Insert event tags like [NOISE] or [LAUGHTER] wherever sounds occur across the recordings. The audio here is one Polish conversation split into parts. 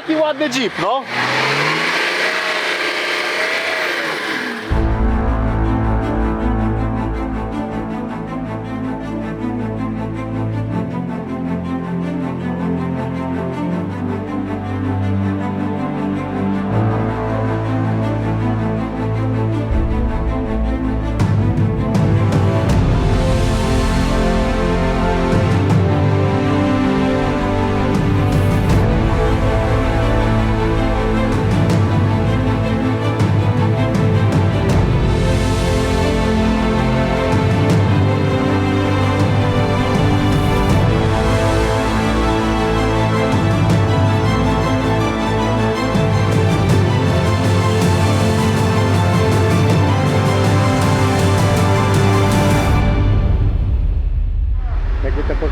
taki ładny jeep, no.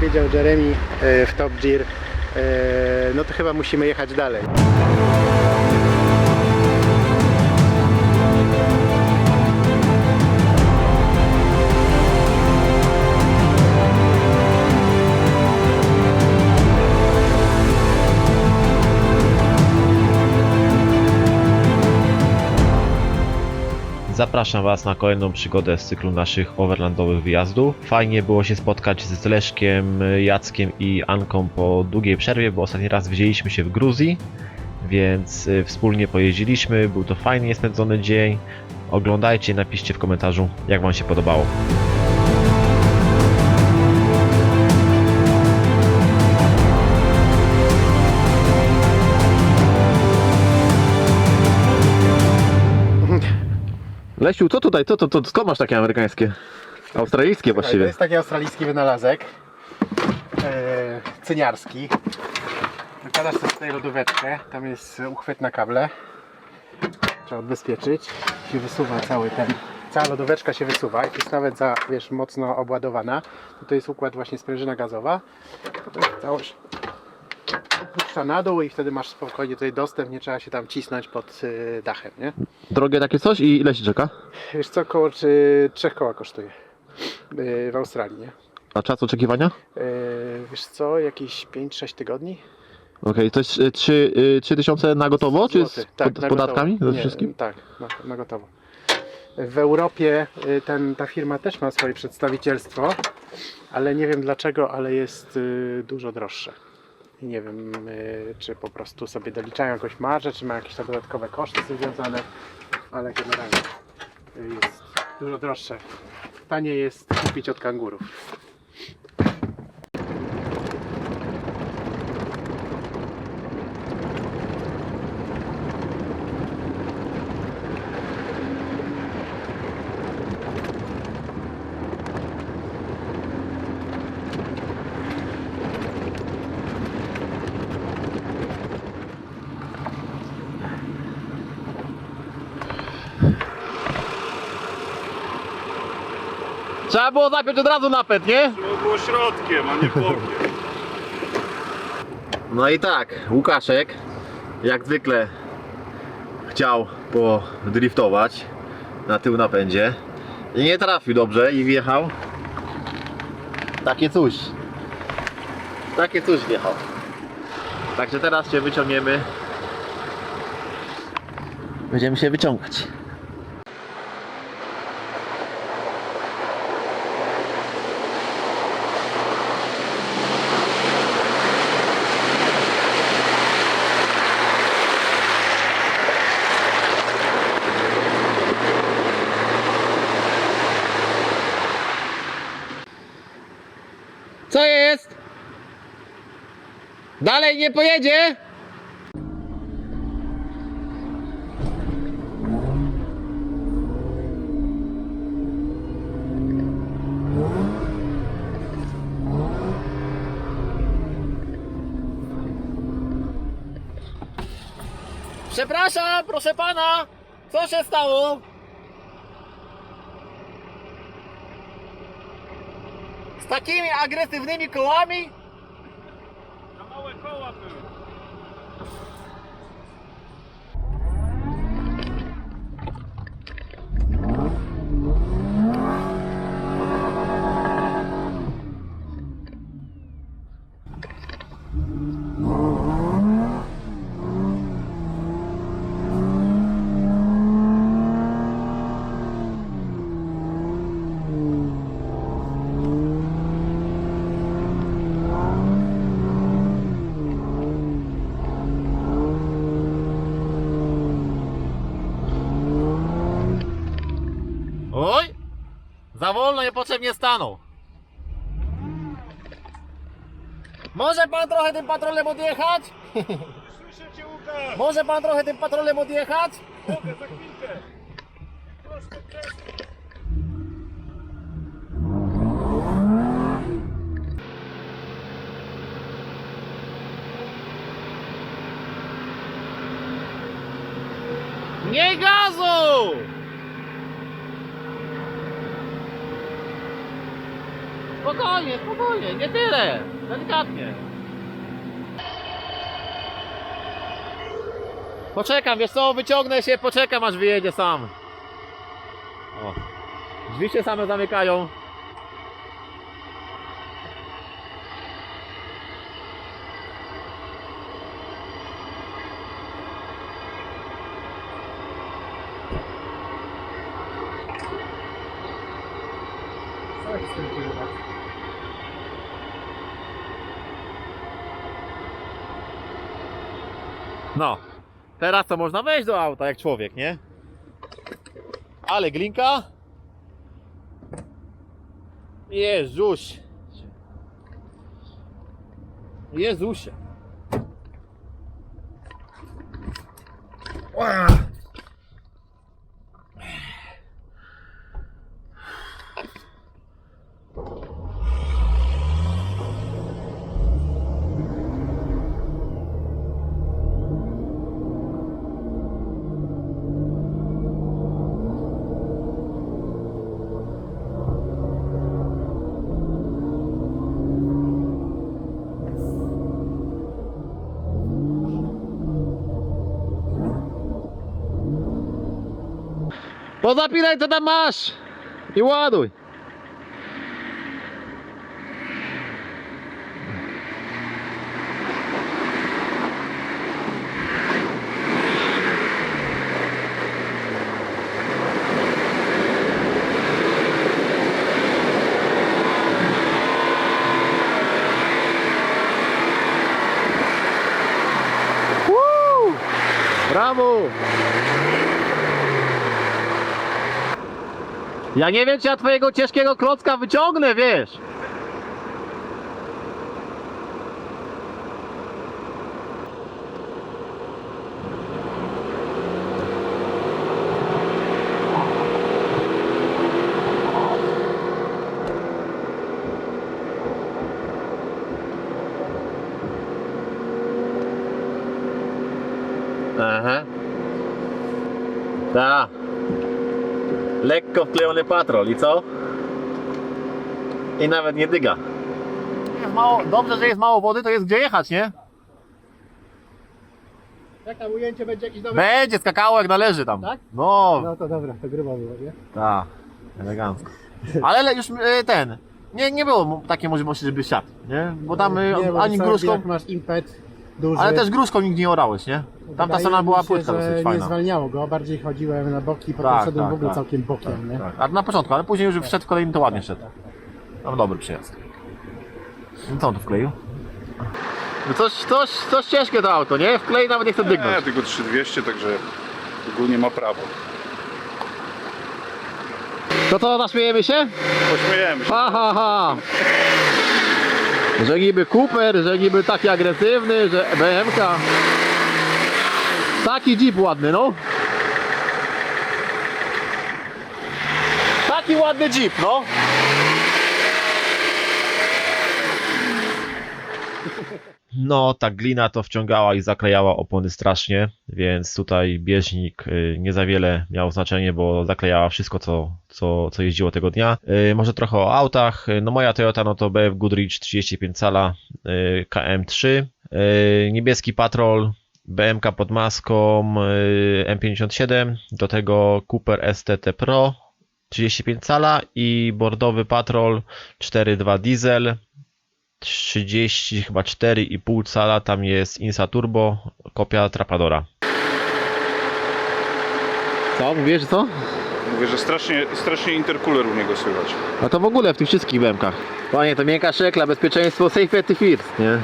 Powiedział Jeremy e, w Top Gear, e, no to chyba musimy jechać dalej. Zapraszam Was na kolejną przygodę z cyklu naszych overlandowych wyjazdów. Fajnie było się spotkać z Leszkiem, Jackiem i Anką po długiej przerwie, bo ostatni raz widzieliśmy się w Gruzji, więc y, wspólnie pojeździliśmy. Był to fajnie spędzony dzień. Oglądajcie, napiszcie w komentarzu, jak Wam się podobało. Lesiu, co tutaj? Co to, to, skąd masz takie amerykańskie? Australijskie Słuchaj, To jest taki australijski wynalazek. E, cyniarski. Wykładasz sobie tutaj lodóweczkę. Tam jest uchwyt na kable. Trzeba odbezpieczyć. Się wysuwa cały ten. Cała lodóweczka się wysuwa i jest nawet za, wiesz, mocno obładowana. To jest układ właśnie sprężyna gazowa. Całość puszcza na dół i wtedy masz spokojnie tutaj dostęp, nie trzeba się tam cisnąć pod y, dachem, nie? Drogie takie coś i ile się czeka? Wiesz co, około czy, trzech koła kosztuje y, w Australii, nie? A czas oczekiwania? Yy, wiesz co, jakieś 5-6 tygodni? Okej, to jest 3, 3000 na gotowo, czy z, Złoty. pod, z na podatkami? Ze Nie, wszystkim? Tak, na, na gotowo. W Europie y, ten, ta firma też ma swoje przedstawicielstwo, ale nie wiem dlaczego, ale jest y, dużo droższe. Nie wiem, y, czy po prostu sobie doliczają jakąś marżę, czy ma jakieś tam dodatkowe koszty z tym związane, ale generalnie jest dużo droższe. Taniej jest kupić od kangurów. Trzeba było zapiąć od razu napęd, nie? To było środkiem, a nie bokiem. No i tak, Łukaszek jak zwykle chciał podriftować na tył napędzie i nie trafił dobrze i wjechał takie coś. Takie coś wjechał. Także teraz się wyciągniemy. Będziemy się wyciągać. Co jest? Dalej nie pojedzie? Przepraszam, proszę pana, co się stało? Z takimi agresywnymi kołami? Za małe koła były. Niepotrzebnie stanął. Może pan trochę tym patrolem odjechać? Słyszę cię Łukasz! Może pan trochę tym patrolem odjechać? Mogę za chwilkę! Wcześniej. Nie gazu! Spokojnie, spokojnie, nie tyle. Delikatnie. Poczekam, wiesz co, wyciągnę się, poczekam aż wyjedzie sam. O. Drzwi się same zamykają. Co jest z tym kurwa? No, teraz to można wejść do auta jak człowiek, nie? Ale glinka. Jezuś. Jezusie. Ła. Pozapinaj co tam masz i ładuj. Woo! Ja nie wiem, czy ja twojego ciężkiego klocka wyciągnę, wiesz. Aha. Tak. Lekko wklejony patrol i co? I nawet nie dyga. Jest mało, dobrze, że jest mało wody, to jest gdzie jechać, nie? Jak tam ujęcie będzie jakieś dobre? Będzie skakało jak należy tam. Tak? No, No to dobra, to grubo było, nie? tak. Elegancko. Ale le- już e, ten. Nie, nie było mu- takiej możliwości, żeby siadł, nie? Bo tam e, Nie, bo ani co, gruszką, Jak masz impet duży. ale też gruszką nigdy nie orałeś, nie? Tamta wydaje strona mi była się, płytka że dosyć nie fajna. zwalniało go, bardziej chodziłem na boki, potem Tak, szedłem tak, w ogóle tak. całkiem bokiem, nie? Tak, a na początku, ale później już wszedł w kolejny, to ładnie szedł. Tam dobry przyjazd. No co on tu wkleił? No coś, coś, coś ciężkie to auto, nie? Wklei nawet nie chce Nie, dygnąć. tylko 3200, także ogólnie ma prawo. To co, naśmiejemy się? Pośmiejemy się. Ha, ha, ha. Że niby Cooper, że niby taki agresywny, że BMK. Taki jeep ładny, no. Taki ładny jeep, no. No, ta glina to wciągała i zaklejała opony strasznie, więc tutaj bieżnik y, nie za wiele miał znaczenie, bo zaklejała wszystko, co, co, co jeździło tego dnia. Y, Może trochę o autach. Y, No moja Toyota no to BF Goodrich 35 cala y, KM3, y, niebieski Patrol, BMK pod maską, y, M57, do tego Cooper STT Pro 35 cala i bordowy Patrol 4.2 diesel 30 chyba 4,5 cala, tam jest Insa Turbo, kopia Trapadora. Co, mówisz co? Mówię, że strasznie, strasznie intercooler u niego słychać. A to w ogóle w tych wszystkich BMKach. Panie, to miękka szekla, bezpieczeństwo, safety first, nie?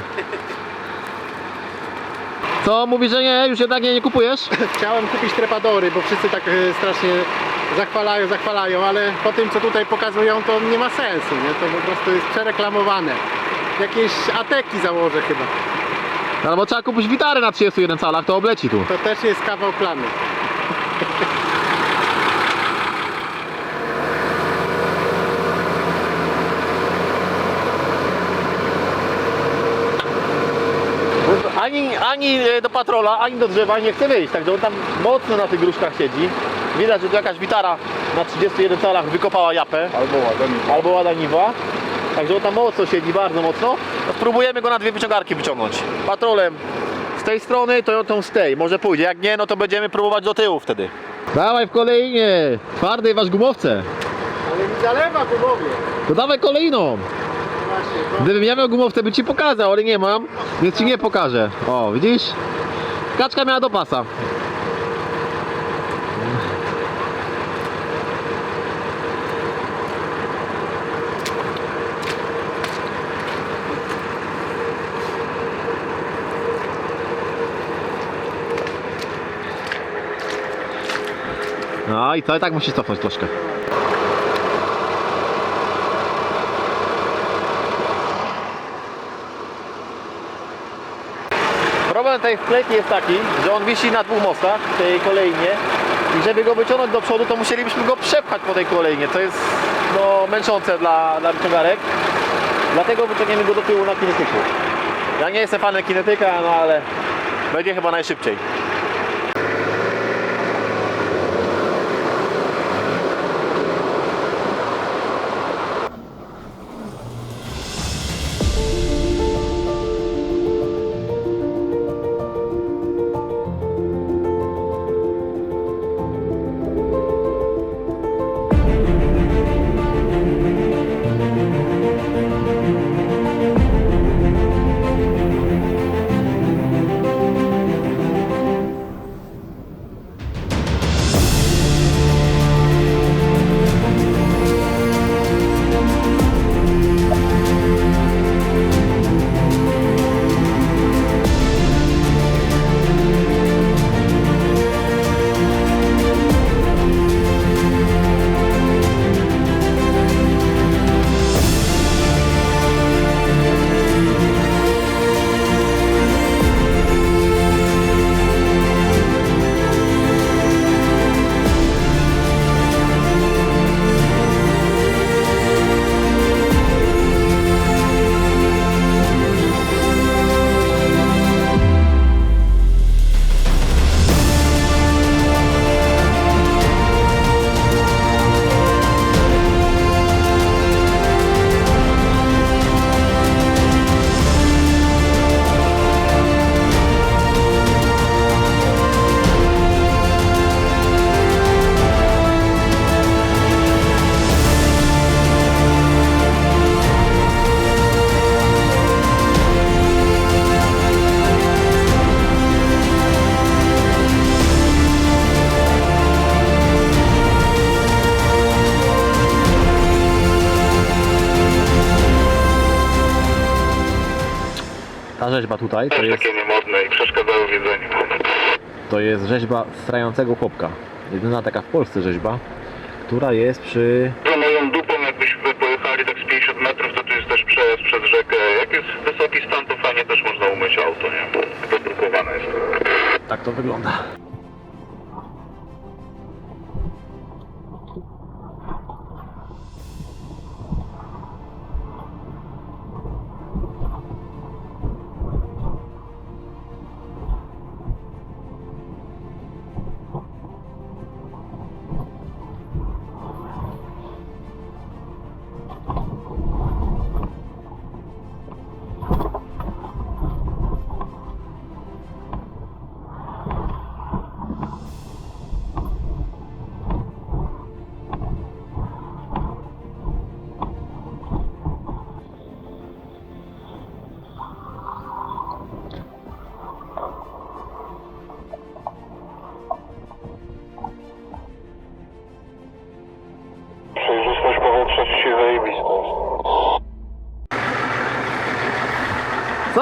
Co, mówisz, że nie? Już jednak nie, nie kupujesz? [LAUGHS] Chciałem kupić trepadory, bo wszyscy tak e, strasznie zachwalają, zachwalają, ale po tym co tutaj pokazują to nie ma sensu, nie? To po prostu jest przereklamowane. Jakieś ateki założę chyba. Albo trzeba kupić gitarę na 31 calach, to obleci tu. To też jest kawał planu. [LAUGHS] Ani, ani e, do patrola, ani do drzewa nie chce wyjść, także on tam mocno na tych gruszkach siedzi. Widać, że tu jakaś witara na 31 calach wykopała japę. Albo ładaniwa. Albo ładaniwa. Także on tam mocno siedzi, bardzo mocno. No, spróbujemy go na dwie wyciągarki wyciągnąć. Patrolem z tej strony, to tą z tej. Może pójdzie, jak nie, no to będziemy próbować do tyłu wtedy. Dawaj w kolejnie, twardej wasz gumowce. Ale mi zalewa gumowie. To dawaj kolejną. Gdybym ja miał gumowce, by ci pokazał, ale nie mam, więc ci nie pokażę. O, widzisz? Kaczka miała do pasa. No i to i tak musisz cofnąć troszkę. Problem tej wklejki jest taki, że on wisi na dwóch mostach tej kolejnie i żeby go wyciągnąć do przodu, to musielibyśmy go przepchać po tej kolejnie, co jest no, męczące dla, dla wyciągarek. Dlatego wyciągniemy go do tyłu na kinetyku. Ja nie jestem fanem kinetyka, no ale będzie chyba najszybciej. Tutaj to Też jest, takie niemodne i przeszkadzały w jedzeniu. to jest rzeźba strającego chłopka. Jedyna taka w Polsce rzeźba, która jest przy Za moją dupą, jakbyśmy pojechali tak z 50 metrów, to tu jest też przejazd przez rzekę. Jak jest wysoki stan, to fajnie też można umyć auto, nie? Dodrukowane jest. Tak to wygląda.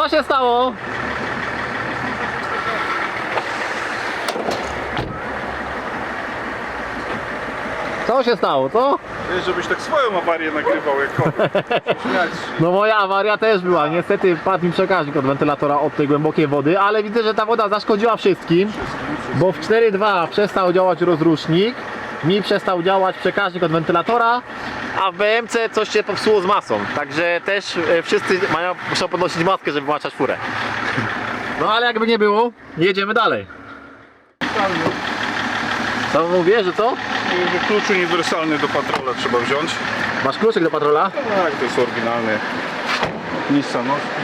Co się stało? Co się stało, co? Wiesz, żebyś tak swoją awarię nagrywał jak kogoś. Śmiać się. No moja awaria też była. Niestety padł mi przekaźnik od wentylatora od tej głębokiej wody, ale widzę, że ta woda zaszkodziła wszystkim, bo w 4.2 przestał działać rozrusznik, mi przestał działać przekaźnik od wentylatora, a w BMC coś się popsuło z masą. Także też e, wszyscy mają, muszą podnosić maskę, żeby wyłączać furę. No ale jakby nie było, jedziemy dalej. Co mówię, że co? Klucz uniwersalny do patrola trzeba wziąć. Masz kluczyk do patrola? Tak, to jest oryginalny Nissanowski.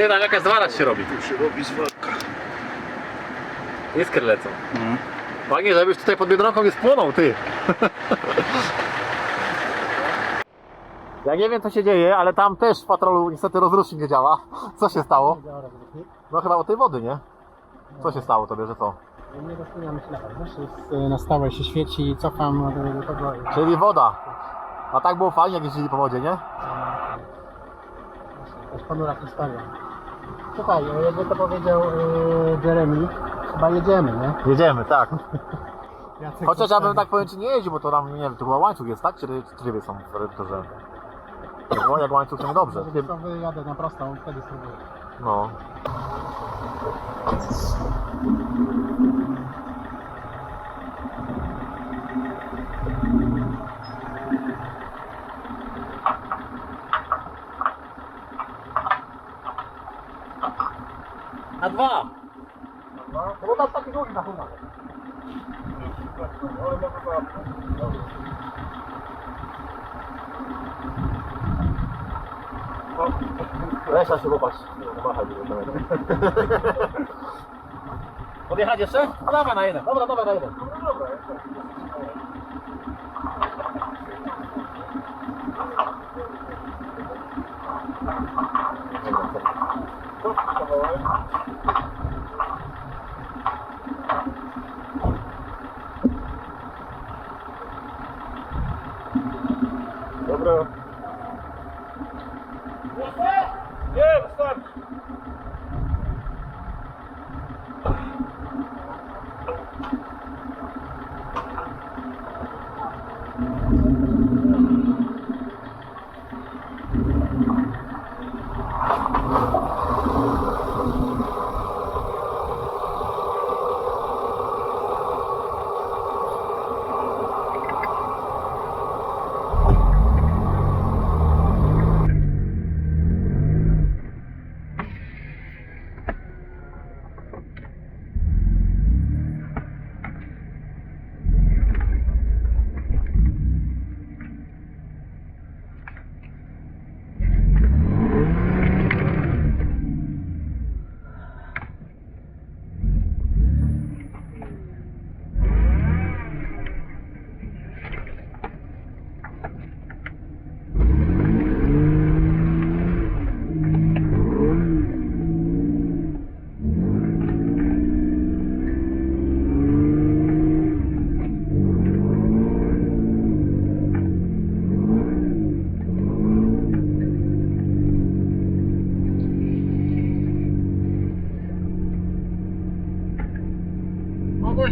Ty tam jakaś zwalać się robi. Tu się robi zwalka. Iskry lecą. Mhm. Panie, żebyś tutaj pod Biedronką nie spłonął, ty. Ja nie wiem co się dzieje, ale tam też w patrolu niestety rozrusznik nie działa. Co się stało? No chyba od tej wody, nie? Co się stało tobie, że co? Nie rozpiniamy się na na stałe się świeci, cofam do, do tego. Czyli woda. A tak było fajnie, jak jeździli po wodzie, nie? Jakaś ponura historia. Słuchaj, e, jakby to powiedział y, Jeremy, chyba jedziemy, nie? Jedziemy, tak. [LAUGHS] Jacek Chociaż ja bym tak powiem, czy nie jeździł, bo to tam, nie wiem, to chyba łańcuch jest, tak? Czy tryby są w reduktorze? Jak ła- Jak łańcuch to niedobrze. Wiesz co, wyjadę na prostą, wtedy spróbuję. No. Na dwa! No bo tam taki długi na chyba. Lesza się popatrz. Odjechać jeszcze? No dawaj na jeden. Dobra, dawaj na jeden. Dobra.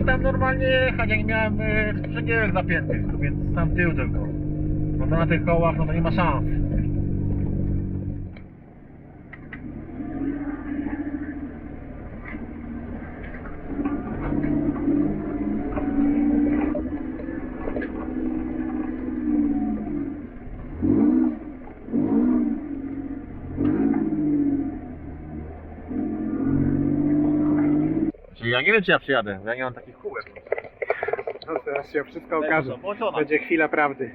Tam normalnie jechać, jak miałem y, sprzęgiełek zapięty, więc sam tył tylko. No to na tych kołach no to nie ma szans. Ja nie wiem czy ja przyjadę, bo ja nie mam takich kółek. No teraz się wszystko okaże. Będzie chwila prawdy.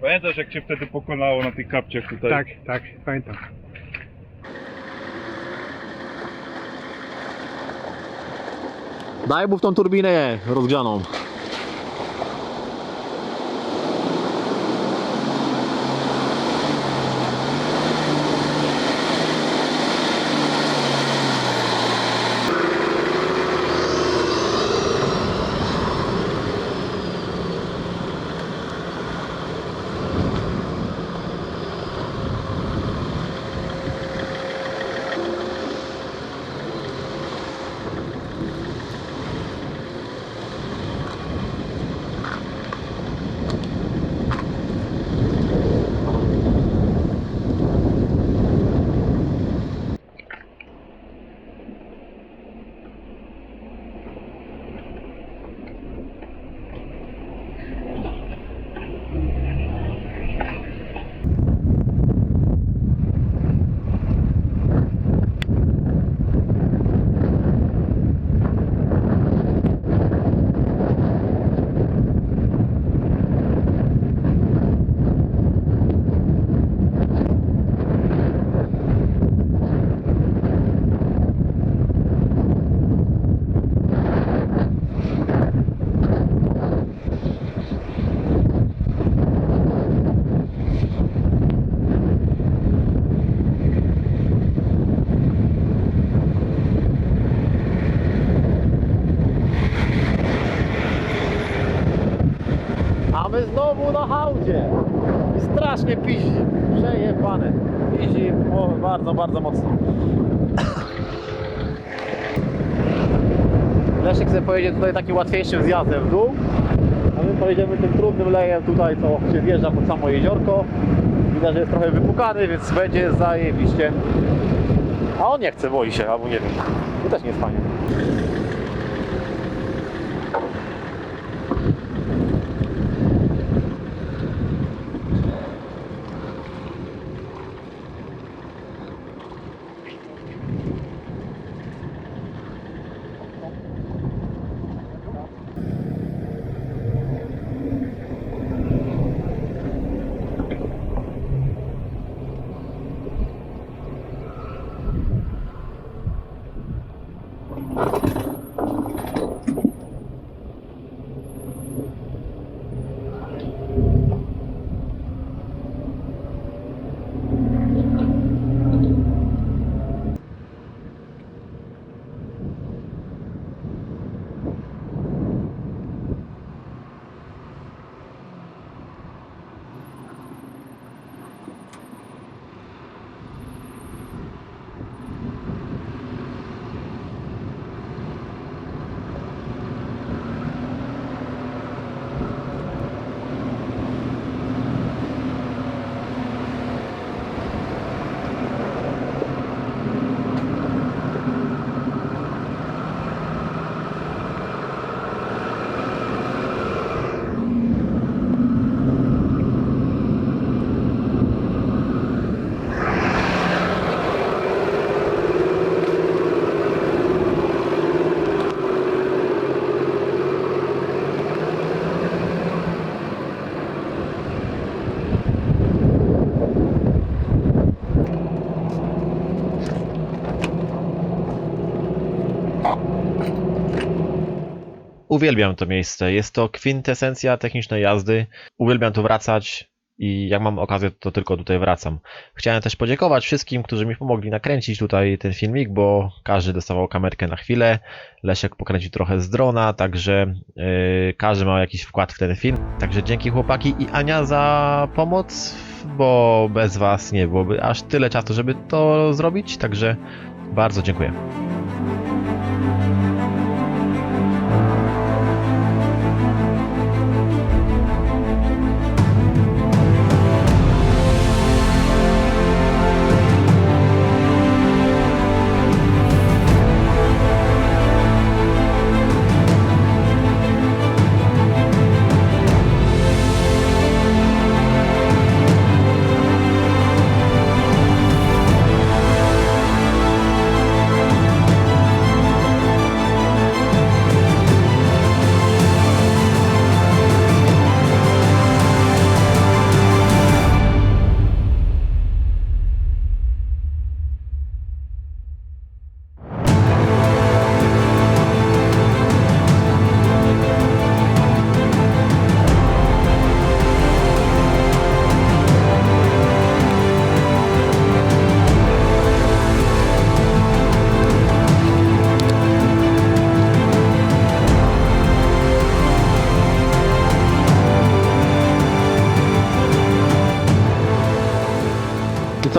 Pamiętasz jak cię wtedy pokonało na tych kapciach tutaj? tak, tak, pamiętam. Daj mu w tą turbinę rozgrzaną. A my znowu na hałdzie. I strasznie piździ. Przejebane. Piździ o, bardzo, bardzo mocno. Leszek sobie pojedzie tutaj takim łatwiejszym zjazdem w dół. A my pojedziemy tym trudnym lejem tutaj, co się wjeżdża pod samo jeziorko. Widać, że jest trochę wypukany, więc będzie zajebiście. A on nie chce, boi się, albo nie wiem. To też nie jest fajnie. Uwielbiam to miejsce. Jest to kwintesencja technicznej jazdy. Uwielbiam tu wracać i jak mam okazję, to tylko tutaj wracam. Chciałem też podziękować wszystkim, którzy mi pomogli nakręcić tutaj ten filmik, bo każdy dostawał kamerkę na chwilę. Leszek pokręcił trochę z drona, także yy, każdy ma jakiś wkład w ten film. Także dzięki chłopaki i Ania za pomoc, bo bez was nie byłoby aż tyle czasu, żeby to zrobić. Także bardzo dziękuję.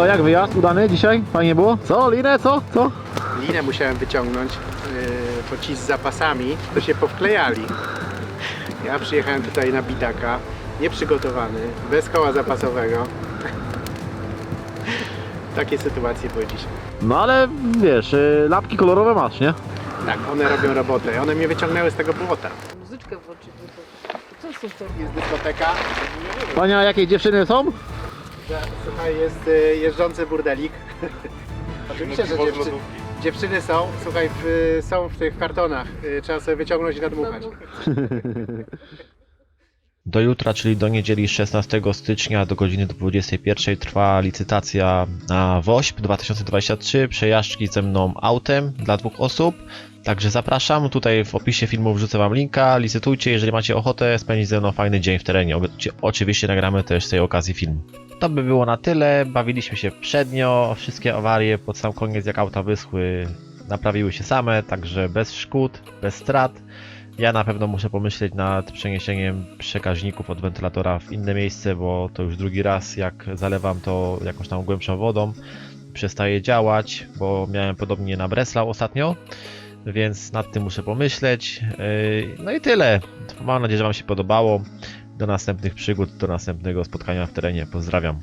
Co, jak wyjazd udany dzisiaj? Fajnie było? Co, linę, co? Co? Linę musiałem wyciągnąć, yy, bo ci z zapasami to się powklejali. Ja przyjechałem tutaj na bidaka, nieprzygotowany, bez koła zapasowego. Takie sytuacje były dzisiaj. No ale wiesz, y, lapki kolorowe masz, nie? Tak, one robią robotę. One mnie wyciągnęły z tego błota. Muzyczkę włączyć. Co są to? Jest dyskoteka. Pania, jakie dziewczyny są? Słuchaj, jest y, jeżdżący burdelik. [LAUGHS] Oczywiście, że dziewczy, dziewczyny są. Słuchaj, w, są w tych kartonach. Y, Trzeba sobie wyciągnąć i nadmuchać. Do jutra, czyli do niedzieli 16 stycznia do godziny 21 trwa licytacja na WOŚP 2023, przejażdżki ze mną autem dla dwóch osób. Także zapraszam, tutaj w opisie filmu wrzucę Wam linka, licytujcie, jeżeli macie ochotę spędzić ze mną fajny dzień w terenie. Oczy- Oczywiście nagramy też z tej okazji film. To by było na tyle, bawiliśmy się przednio, wszystkie awarie pod sam koniec jak auta wyschły naprawiły się same, także bez szkód, bez strat. Ja na pewno muszę pomyśleć nad przeniesieniem przekaźników od wentylatora w inne miejsce, bo to już drugi raz jak zalewam to jakąś tam głębszą wodą przestaje działać, bo miałem podobnie na Breslau ostatnio, więc nad tym muszę pomyśleć. Yy, No i tyle. Mam nadzieję, że Wam się podobało. Do następnych przygód, do następnego spotkania w terenie. Pozdrawiam.